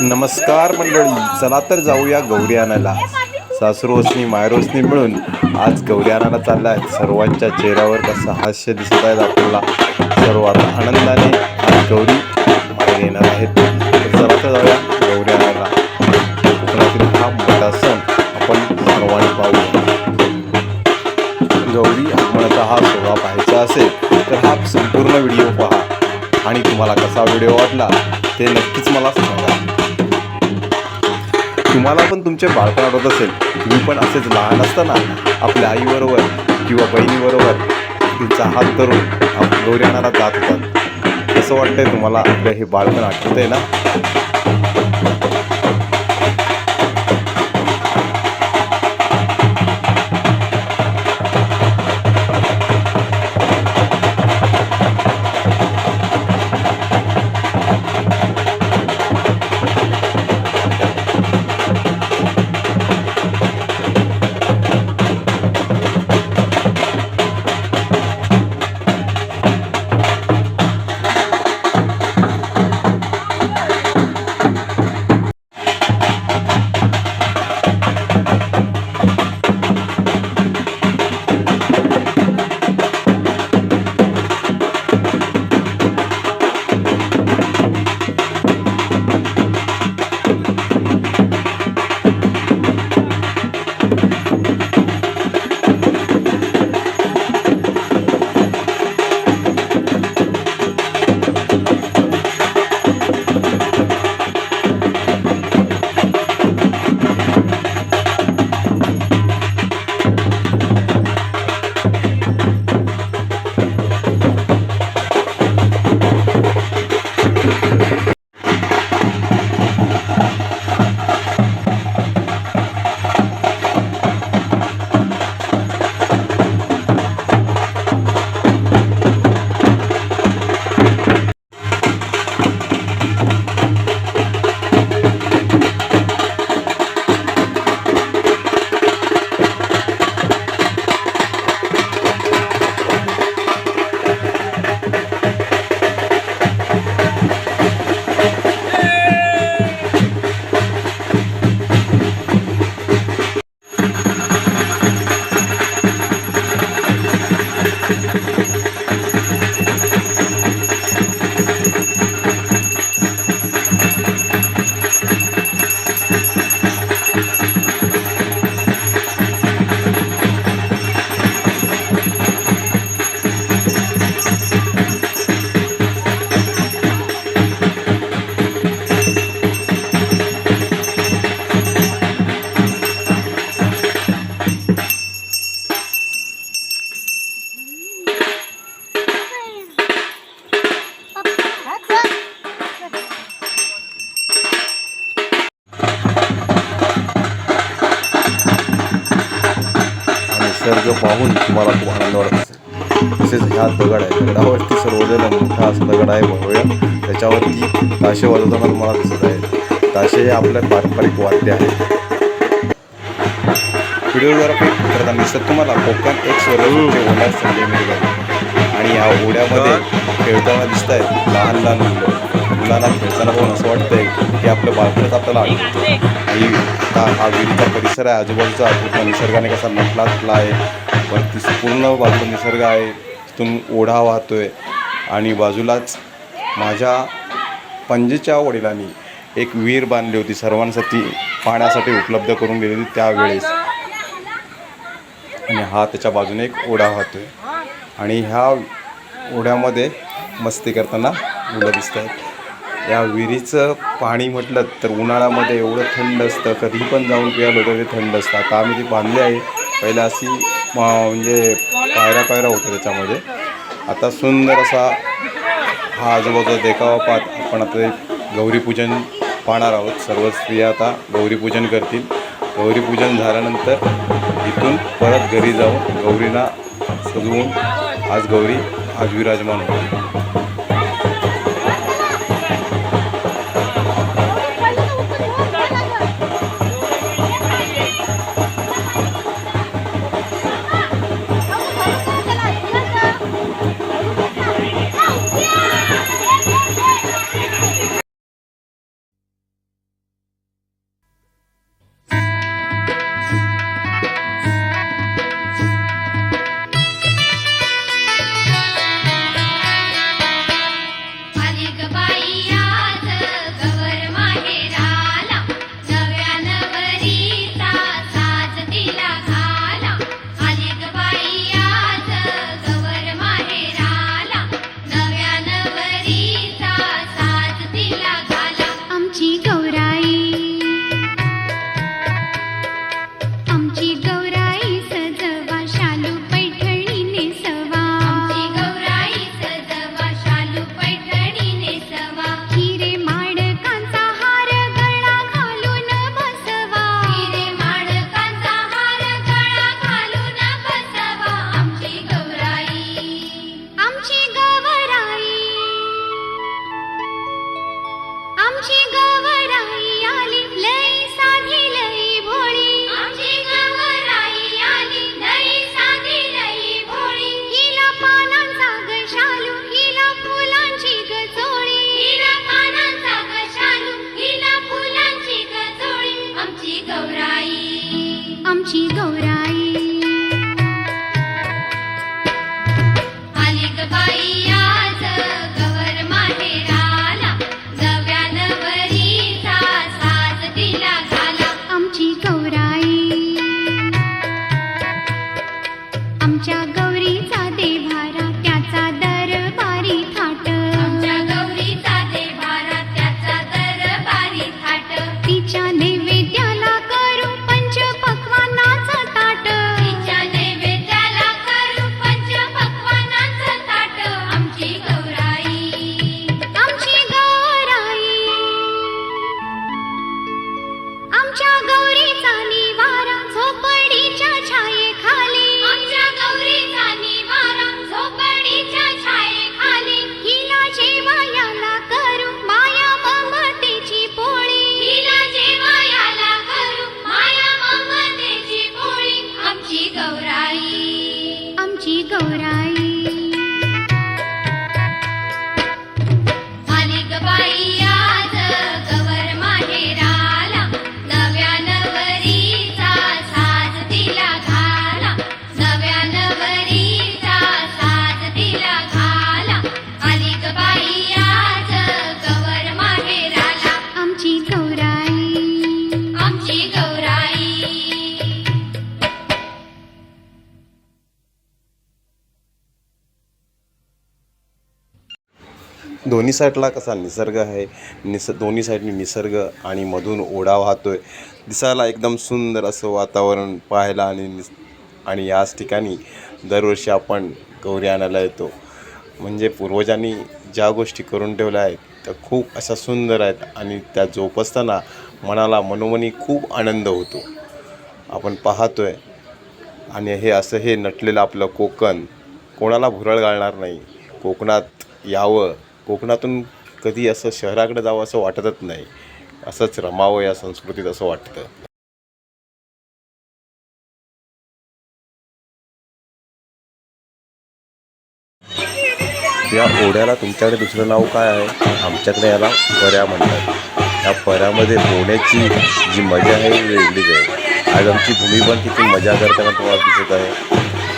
नमस्कार मंडळी चला तर जाऊया गौरी सासरोसनी मायरोसनी मिळून आज गौरी चालला आहे सर्वांच्या चेहऱ्यावर कसं हास्य दिसत आहेत आपल्याला. सर्वात आनंदाने आज गौरी मागे येणार आहेत. चला तर जाऊया गौरी कोकणातील हा मोठा सण आपण सर्वांनी पाहूया. गौरी आगमनाचा हा सोहळा पाहायचा असेल तर हा संपूर्ण व्हिडिओ पहा. आणि तुम्हाला कसा व्हिडिओ वाटला ते नक्कीच मला सांगा. तुम्हाला पण तुमचे बाळपण आठवत असेल तुम्ही पण असेच लहान असताना आपल्या आईबरोबर किंवा बहिणीबरोबर तिचा हात धरून आप गौरी आणायला जात होतात कसं वाटतंय तुम्हाला आपलं हे बाळपण आठवत आहे ना? ताशे वाजवताना तुम्हाला दिसत आहे. ताशे हे आपलं पारंपरिक वाद्य आहे व्हिडिओद्वारे करताना दिसत तुम्हाला कोकण एक स्वरूपचे ओढ्यात संजय मिळतात आणि या ओढ्यामध्ये खेळताना दिसत आहेत लहान लहान मुलं. मुलांना खेळताना पाहून असं वाटतंय की आपलं बालपणच आपल्याला आठवतं आणि आता हा विहिरीचा परिसर आहे. आजूबाजूचा पूर्ण निसर्गाने कसा नटला आहे. वरती पूर्ण बाजूला निसर्ग आहे. तिथून ओढा वाहतोय. आणि बाजूलाच माझ्या पणजेच्या वडिलांनी एक विहीर बांधली होती. सर्वांसाठी पाण्यासाठी उपलब्ध करून दिलेली त्यावेळेस. आणि हा त्याच्या बाजूने एक ओढा होतो आणि ह्या ओढ्यामध्ये मस्ती करताना मुलं दिसत आहेत. या विहिरीचं पाणी म्हटलं तर उन्हाळ्यामध्ये एवढं थंड असतं. कधी पण जाऊन प्यायला होतं ते थंड असतं आता आम्ही ती बांधली आहे. पहिला अशी म्हणजे पायऱ्या पायऱ्या होत्या त्याच्यामध्ये. आता सुंदर असा हा आजूबाजूचा देखावा पाहत आपण आता एक गौरीपूजन पाहणार आहोत. सर्व स्त्रिया आता गौरीपूजन करतील. गौरीपूजन झाल्यानंतर इथून परत घरी जाऊन गौरींना सजवून आज गौरी आज विराजमान होते 拜。साईडला कसा निसर्ग आहे? निस दोन्ही साईडनी निसर्ग आणि मधून ओढा वाहतो आहे दिसायला एकदम सुंदर असं वातावरण पाहायला आणि निस आणि याच ठिकाणी दरवर्षी आपण गौरी आणायला येतो. म्हणजे पूर्वजांनी ज्या गोष्टी करून ठेवल्या आहेत त्या खूप अशा सुंदर आहेत आणि त्या जोपासताना मनाला मनोमनी खूप आनंद होतो. आपण पाहतो आहे आणि हे असं हे नटलेलं आपलं कोकण कोणाला भुरळ घालणार नाही. कोकणात यावं. कोकणातून कधी असं शहराकडे जावं असं वाटतच नाही. असंच रमावं या संस्कृतीत असं वाटतं. या ओढ्याला तुमच्याकडे दुसरं नाव काय आहे? आमच्याकडे याला पऱ्या म्हणतात. या पऱ्यामध्ये पोहण्याची जी मजा आहे ती वेगळीच आहे. आज आमची भूमी पण किती मजा करताना तुम्हाला दिसत आहे.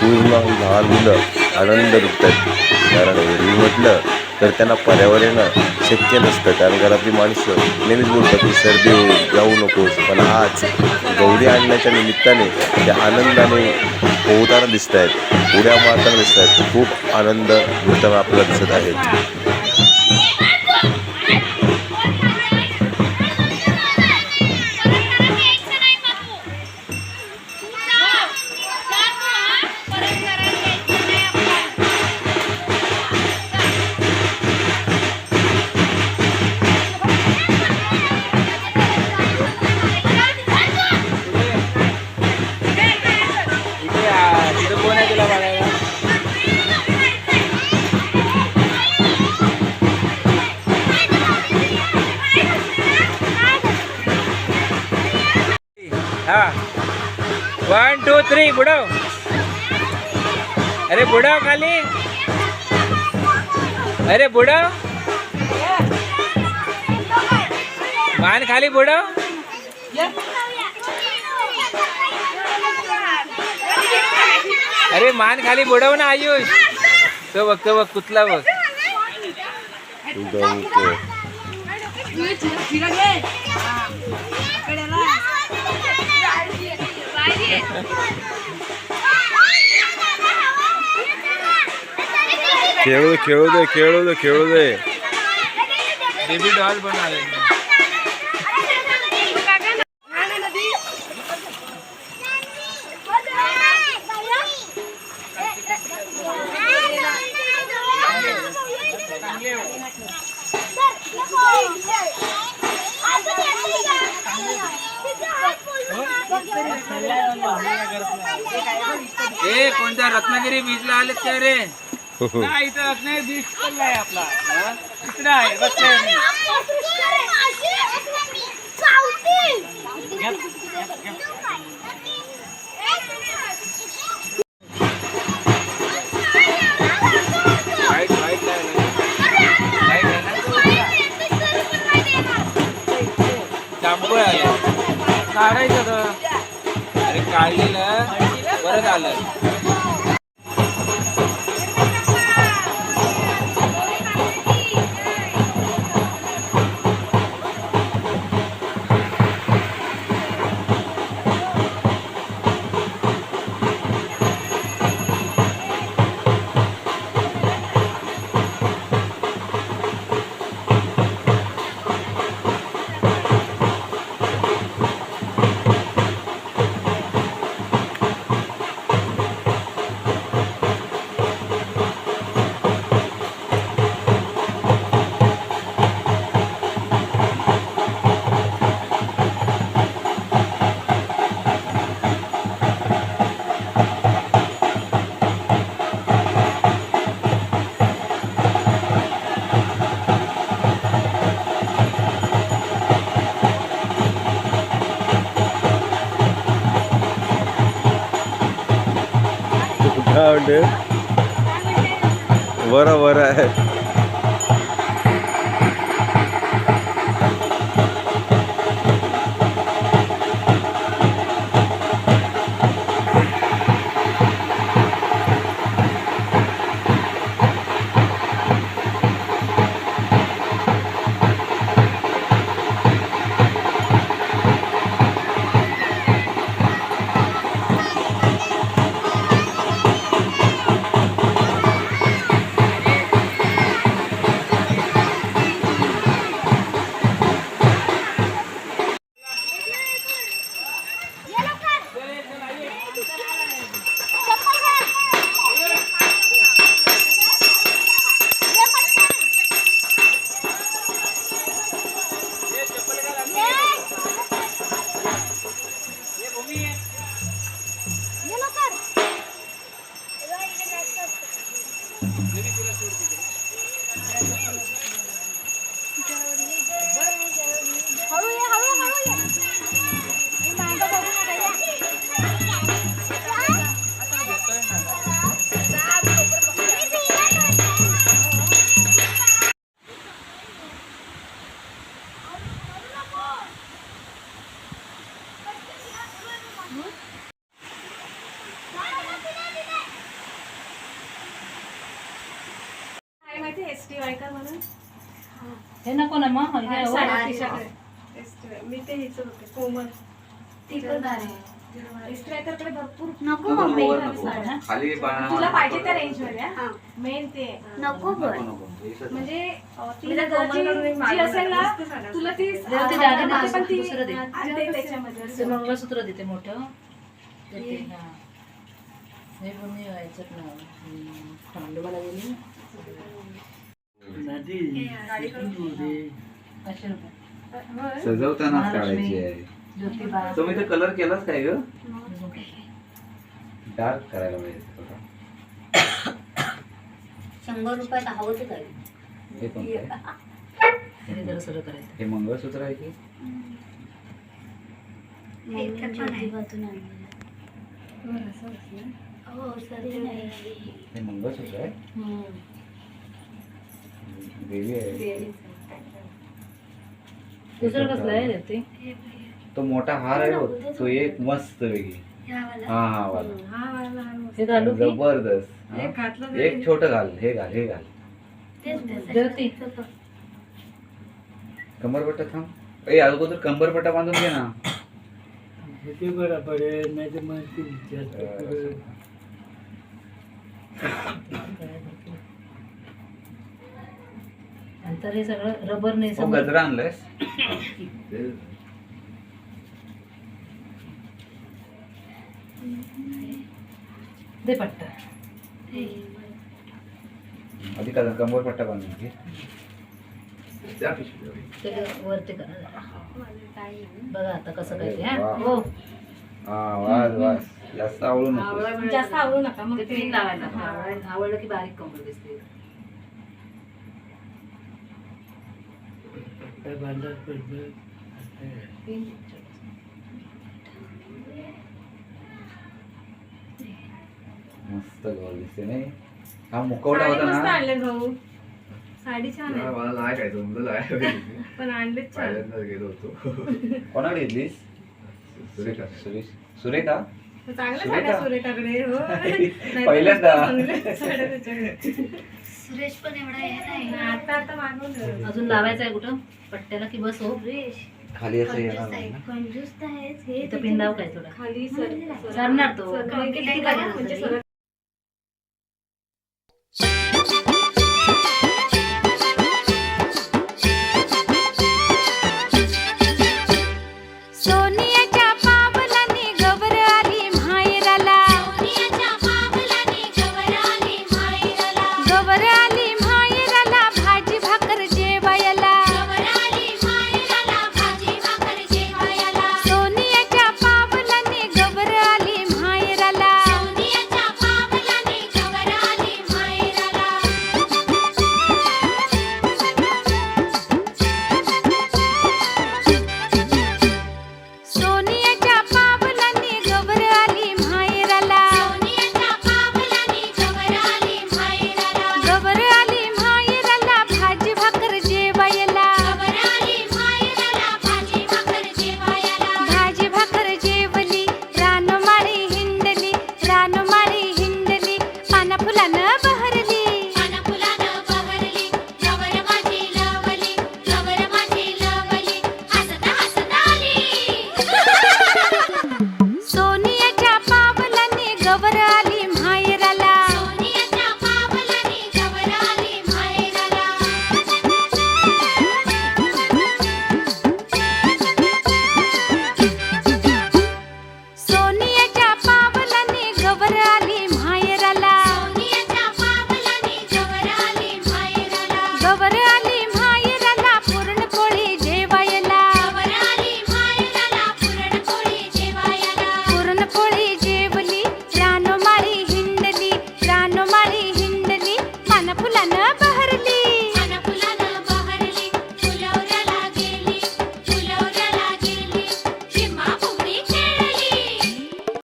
पूर्ण लहान मुलं आनंद लुटत आहेत कारण एरवी म्हटलं तर त्यांना पर्यावरण येणं शक्य नसतं कारण घरातली माणसं नेहमीच बोलतात की सर्दी होईल जाऊ नकोस पण आज गौरी आणण्याच्या निमित्ताने ते आनंदाने पोहताना दिसत आहेत उड्या मारताना दिसत आहेत खूप आनंद लुटताना आपल्याला दिसत आहेत. बुडव. अरे बुडव खाली. अरे बुडव. मान खाली बुडव. अरे मान खाली बुडव ना आयुष. तो बघ तो बघ कुठला बघ. खेळू दे खेळू दे खेळू दे खेळू दे. बेबी डॉल बनवले ए कोणत्या रत्नागिरी बीचला आले त्या रे? नाही इथं बीच पण आहे आपला. हा? इकडं आहे ना? जांभूळ आले. काढायचं तर. अरे काढलेलं परत आलं. वर वर बरं आहे. Thank you. S T Waikar म्हणून? हे नको ना मग हे. साडी. मी ते हिच होते कोमल. ती पण भारी. एस टी वायकरकडे भरपूर नको मम्मी खाली तुला पाहिजे त्या रेंजमध्ये हा. मेन ते. नको पण म्हणजे अं, ती मी त्या जर कोमलकडून जी एक जी मागवलं असेल ना मस्त साड्या. तुला ती जर ती दागिने आवडते, पण ती दुसरं दे. आणते त्याच्यामध्ये ते असं. मंगळसूत्र देते मोठं. देते हा. हे पण मी व्हायचं ना हम्म, खंडोबाला गेली. पाचशे रुपये. सजवताना महालक्ष्मी. काढायची आहे. तुम्ही तर कलर केलाच काय ग? डार्क करायला पाहिजे. शंभर रुपयात हवं हे पण काय? हे हे मंगळसूत्र आहे की? हो हे मंगळसूत्र आहे? देवी आहे. दुसरं कसलं आहे रे ते? तो मोठा हार आहे बघ तो एक मस्त वेगळी. हा हा वाला. हे घालू की? जबरदस्त हा? एक छोट घाल हे घाल हे घाल. ज्योती कंबरपट्टा थांब. ए अगोदर कंबरपट्टा बांधून घे ना. बरं पडेल नाही तर मग ती जास्त पडेल. नंतर हे सगळं रबरने हो समोर गजरा आणलायस? दे पट्टा. आधी का कंबरपट्टा बांधून घे. ते वरती करा. बघा आता कसं काय ते हा? वा. हो. हा वाज जास्त आवडू नको जास्त आवडू नका मग ते ते पिन लावायला की बारीक कंबर दिसते. पिन मस्त गोल दिसते नाही? हा होता मस्त ना आणले भाऊ. साडी छान आहे. मला नाही काय जमलं नाही पण आणलेच छान. पहिल्यांदा गेलो होतो. कोणाकडे घेतलीस? सुरेखा. सुरेश. सुरेखा? सुरेखा? साड्या सुरेखाकडे हो. पहिल्यांदा. चांगल्या साड्या त्याच्याकडे. सुरेश पण एवढा हे नाही आता आता मागून ठेवलं. अजून लावायचं आहे कुठं? पट्ट्याला की बस हो खाली असं येणार आहे ना? कंजूस तर आहेच. हे इथं काय थोडा खाली सर सरणार तो. म्हणजे? सगळं